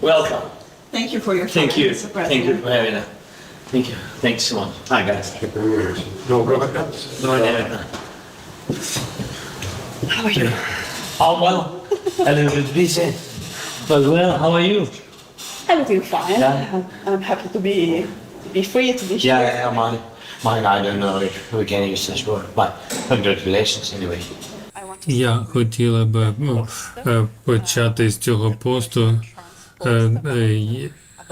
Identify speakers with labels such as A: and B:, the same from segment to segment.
A: Welcome.
B: Thank you for your time,
A: Thank you.
B: Mr.
A: Thank you
B: President.
A: for having us. Thank you. Thanks so much. Hi, guys.
C: No, go ahead.
A: Go ahead.
B: How are you?
A: Oh, well. A little bit busy. But well, how are you?
B: Everything fine.
A: Yeah.
B: I'm, I'm happy to be to be free to be
A: Yeah,
B: here.
A: yeah, mine. Mine, I don't know if we can use this word, but congratulations anyway.
B: I want to
D: Я хотіла би ну, е, почати з цього посту е, е, й- е,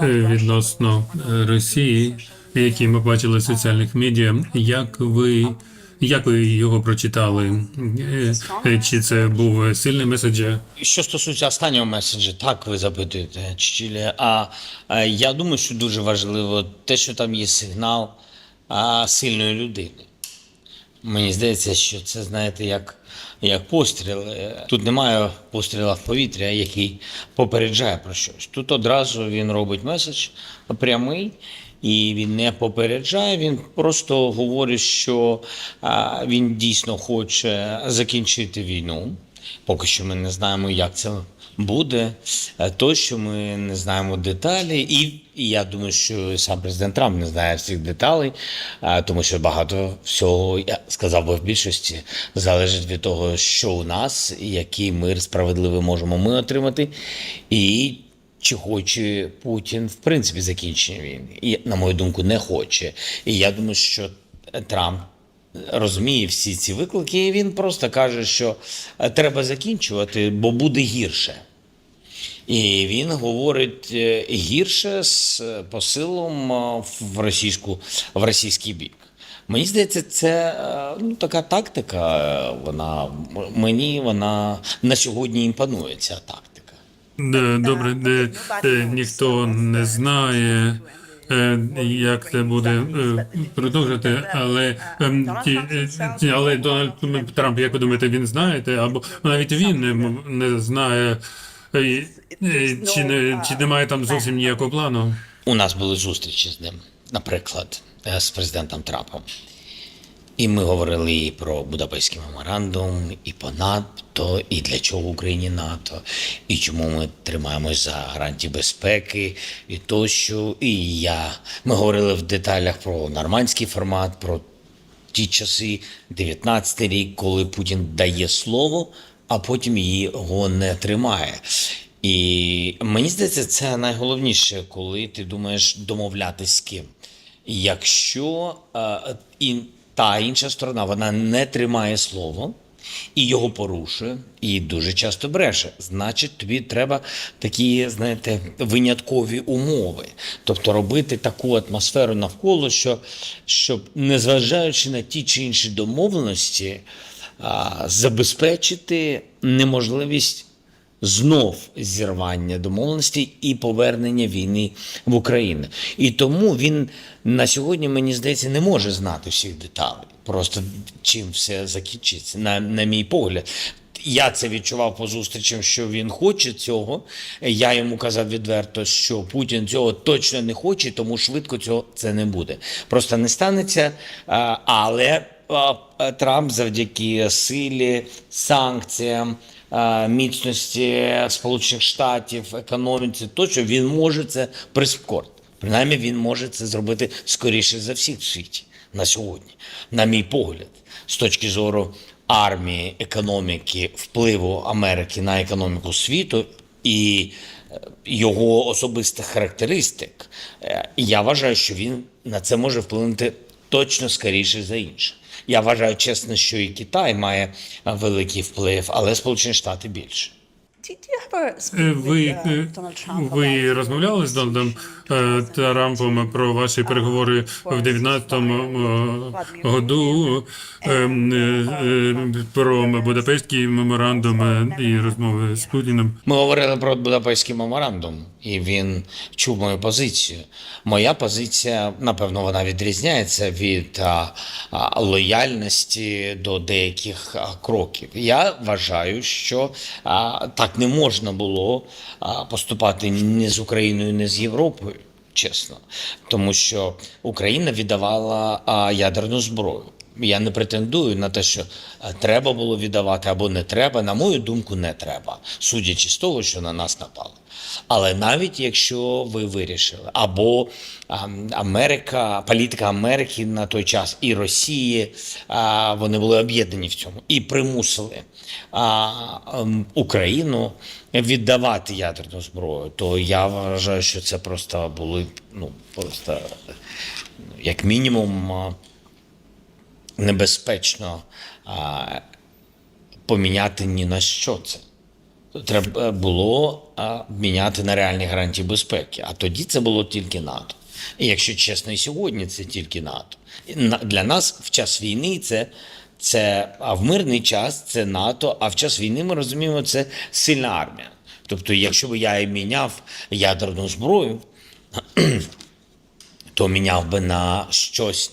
D: відносно е, Росії, який ми бачили в соціальних медіа. Як ви як ви його прочитали? Е, е, Чи це був сильний меседж?
A: Що стосується останнього меседжа, так ви запитуєте, Чичілі. А, а я думаю, що дуже важливо те, що там є сигнал сильної людини. Мені здається, що це, знаєте, як, як постріл. Е, Тут немає постріла в повітря, який попереджає про щось. Тут одразу він робить меседж прямий. І він не попереджає, він просто говорить, що він дійсно хоче закінчити війну. Поки що ми не знаємо, як це буде. Е, Тощо ми не знаємо деталі, і, я думаю, що сам президент Трамп не знає всіх деталей, е, тому що багато всього, я сказав би в більшості, залежить від того, що у нас, який мир справедливий можемо ми отримати, і чи хоче Путін в принципі закінчення війни. І, на мою думку, не хоче. І я думаю, що Трамп розуміє всі ці виклики, і він просто каже, що е, треба закінчувати, бо буде гірше. І він говорить е, гірше з е, посилом в російську в російський бік. Мені здається, це ну, така тактика. Вона мені вона на сьогодні імпонує ця тактика.
D: Добре, де, ніхто не знає, як це буде е, продовжити, але ем, ті, е, ті- але Дональд Трамп, як ви думаєте, він знаєте, або навіть він не, не знає, е, е, чи не чи немає там зовсім ніякого плану.
A: У нас були зустрічі з ним, наприклад, е, з президентом Трампом. І ми говорили і про Будапештський меморандум, і по НАТО, і для чого Україні НАТО, і чому ми тримаємось за гарантії безпеки, і тощо. І я ми говорили в деталях про нормандський формат, про ті часи, 19-й рік, коли Путін дає слово, а потім його не тримає. І мені здається, це найголовніше, коли ти думаєш домовлятись з ким. Якщо е, і та інша сторона вона не тримає слово і його порушує, і дуже часто бреше, значить тобі треба такі, знаєте, виняткові умови. Тобто робити таку атмосферу навколо, що, щоб, незважаючи на ті чи інші домовленості, забезпечити неможливість знов зірвання домовленостей і повернення війни в Україну. І тому він на сьогодні, мені здається, не може знати всіх деталей. Просто чим все закінчиться, на, на мій погляд. Я це відчував по зустрічам, що він хоче цього. Я йому казав відверто, що Путін цього точно не хоче, тому швидко цього це не буде. Просто не станеться. Але Трамп завдяки силі, санкціям, міцності Сполучених Штатів, економіці, тощо він може це прискорити. Принаймні він може це зробити скоріше за всіх в світі на сьогодні, на мій погляд, з точки зору армії, економіки, впливу Америки на економіку світу і е, його особистих характеристик. Е, Я вважаю, що він на це може вплинути точно скоріше за інше. Я вважаю чесно, що і Китай має е, великий вплив, але Сполучені Штати більше.
D: Е, Ви, е, ви розмовляли з Дональдом е, Трампом про ваші переговори в 19-му е, году е, про Будапештський меморандум і розмови з Путіним?
A: Ми говорили про Будапештський меморандум, і він чув мою позицію. Моя позиція, напевно, вона відрізняється від лояльності до деяких кроків. Я вважаю, що так не можна було поступати ні з Україною, ні з Європою. Чесно, тому що Україна віддавала ядерну зброю. Я не претендую на те, що е, треба було віддавати або не треба. На мою думку, не треба, судячи з того, що на нас напали. Але навіть якщо ви вирішили, або Америка, політика Америки на той час і Росії, вони були об'єднані в цьому і примусили ем, Україну віддавати ядерну зброю, то я вважаю, що це просто були ну просто як мінімум небезпечно поміняти ні на що це. Треба було міняти на реальні гарантії безпеки. А тоді це було тільки НАТО. І якщо чесно, і сьогодні це тільки НАТО. На- Для нас в час війни це, це а в мирний час це НАТО, а в час війни ми розуміємо, це сильна армія. Тобто, якщо б я і міняв ядерну зброю, то міняв би на щось,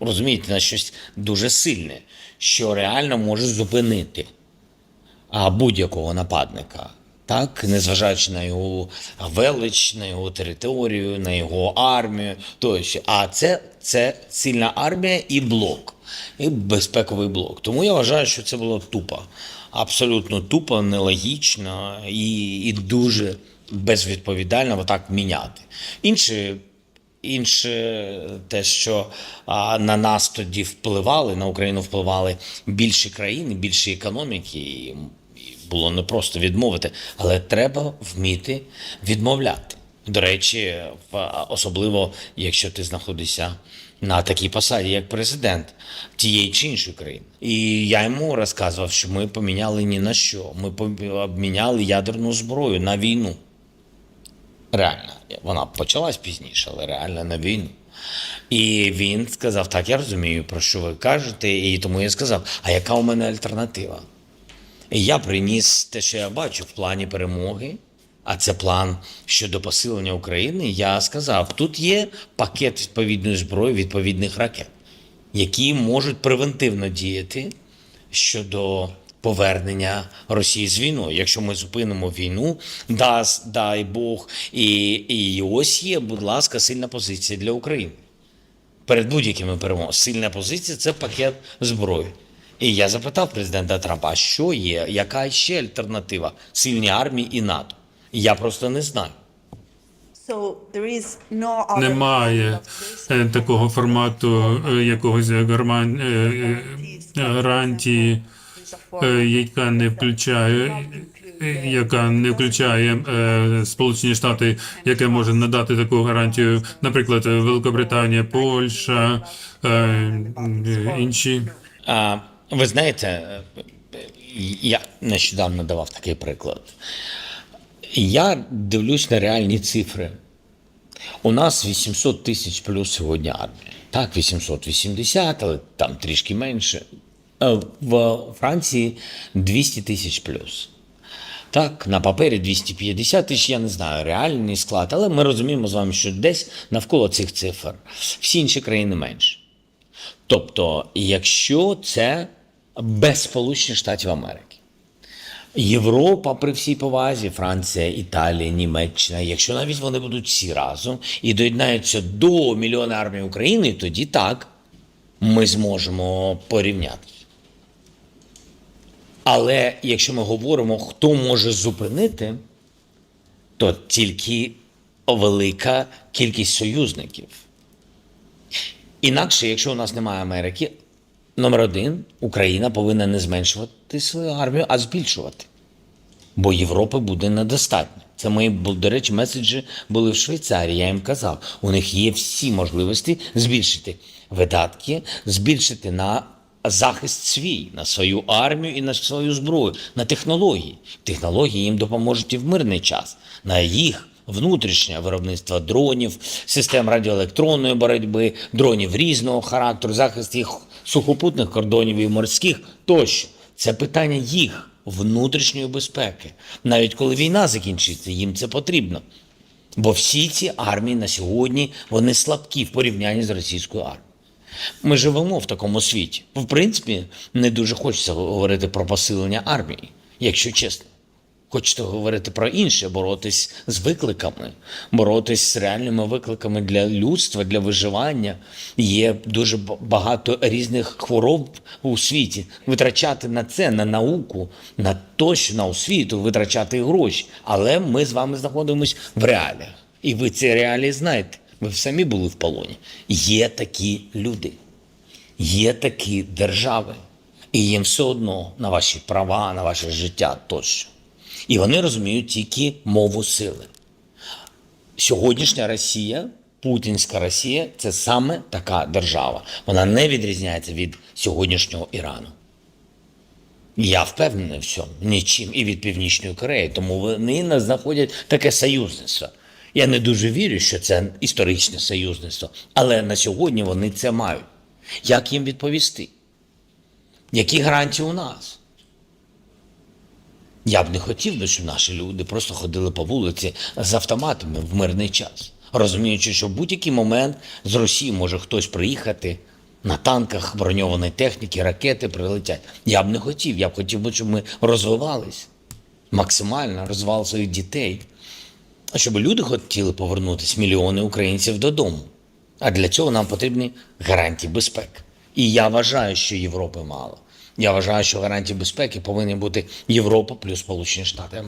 A: розумієте, на щось дуже сильне, що реально може зупинити будь-якого нападника. Так, незважаючи на його велич, на його територію, на його армію, тощо. А це, це сильна армія і блок, і безпековий блок. Тому я вважаю, що це було тупо. Абсолютно тупо, нелогічно і, і дуже безвідповідально отак міняти. Інше Інше те, що а, на нас тоді впливали, на Україну впливали більші країни, більші економіки, було не просто відмовити, але треба вміти відмовляти. До речі, особливо якщо ти знаходишся на такій посаді, як президент тієї чи іншої країни. І я йому розказував, що ми поміняли ні на що. Ми обміняли ядерну зброю на війну. Реально, вона почалась пізніше, але реально на війну. І він сказав: так, я розумію, про що ви кажете, і тому я сказав: а яка у мене альтернатива? Я приніс те, що я бачу в плані перемоги, а це план щодо посилення України. Я сказав: тут є пакет відповідної зброї, відповідних ракет, які можуть превентивно діяти щодо повернення Росії з війною. Якщо ми зупинимо війну, дасть, дай Бог, і, і ось є, будь ласка, сильна позиція для України. Перед будь-якими перемогами. Сильна позиція це пакет зброї. І я запитав президента Трампа, а що є, яка ще альтернатива сильній армії і НАТО? Я просто не знаю.
B: So there is no other
D: Немає е, такого формату е, якогось е, гарантії, яка не включає. Яка не включає е, Сполучені Штати, яке може надати таку гарантію, наприклад, Великобританія, Польща, інші.
A: Ви знаєте, я нещодавно давав такий приклад. Я дивлюсь на реальні цифри. У нас 800 тисяч плюс сьогодні армія. Так, 880, але там трішки менше. Е, В Франції 200 тисяч плюс. Так, на папері 250 тисяч, я не знаю, реальний склад, але ми розуміємо з вами, що десь навколо цих цифр всі інші країни менше. Тобто, якщо це без Сполучених Штатів Америки, Європа при всій повазі, Франція, Італія, Німеччина, якщо навіть вони будуть всі разом і доєднаються до мільйона армії України, тоді так ми зможемо порівняти. Але якщо ми говоримо, хто може зупинити, то тільки велика кількість союзників. Інакше, якщо у нас немає Америки, номер один, Україна повинна не зменшувати свою армію, а збільшувати. Бо Європи буде недостатньо. Це мої, до речі, меседжі були в Швейцарії. Я їм казав, у них є всі можливості збільшити видатки, збільшити на захист свій, на свою армію і на свою зброю, на технології. Технології їм допоможуть і в мирний час, на їх внутрішнє виробництво дронів, систем радіоелектронної боротьби, дронів різного характеру, захист їх сухопутних кордонів і морських тощо. Це питання їх внутрішньої безпеки. Навіть коли війна закінчиться, їм це потрібно. Бо всі ці армії на сьогодні вони слабкі в порівнянні з російською армією. Ми живемо в такому світі. В принципі, не дуже хочеться говорити про посилення армії, якщо чесно. Хочете говорити про інше, боротись з викликами, боротись з реальними викликами для людства, для виживання. Є дуже багато різних хвороб у світі. Витрачати на це, на науку, на тощо, на освіту, витрачати гроші. Але ми з вами знаходимося в реаліях. І ви ці реалії знаєте. Ви самі були в полоні. Є такі люди, є такі держави, і їм все одно на ваші права, на ваше життя тощо. І вони розуміють тільки мову сили. Сьогоднішня Росія, путінська Росія, це саме така держава. Вона не відрізняється від сьогоднішнього Ірану. Я впевнений в цьому нічим і від Північної Кореї, тому вони не знаходять таке союзництво. Я не дуже вірю, що це історичне союзництво, але на сьогодні вони це мають. Як їм відповісти? Які гарантії у нас? Я б не хотів щоб наші люди просто ходили по вулиці з автоматами в мирний час, розуміючи, що в будь-який момент з Росії може хтось приїхати на танках броньованої техніки, ракети прилетять. Я б не хотів. Я б хотів би, щоб ми розвивались максимально, розвивали своїх дітей, а щоб люди хотіли повернутися, мільйони українців додому. А для цього нам потрібні гарантії безпеки. І я вважаю, що Європи мало. Я вважаю, що гарантії безпеки повинні бути Європа плюс Сполучені Штати.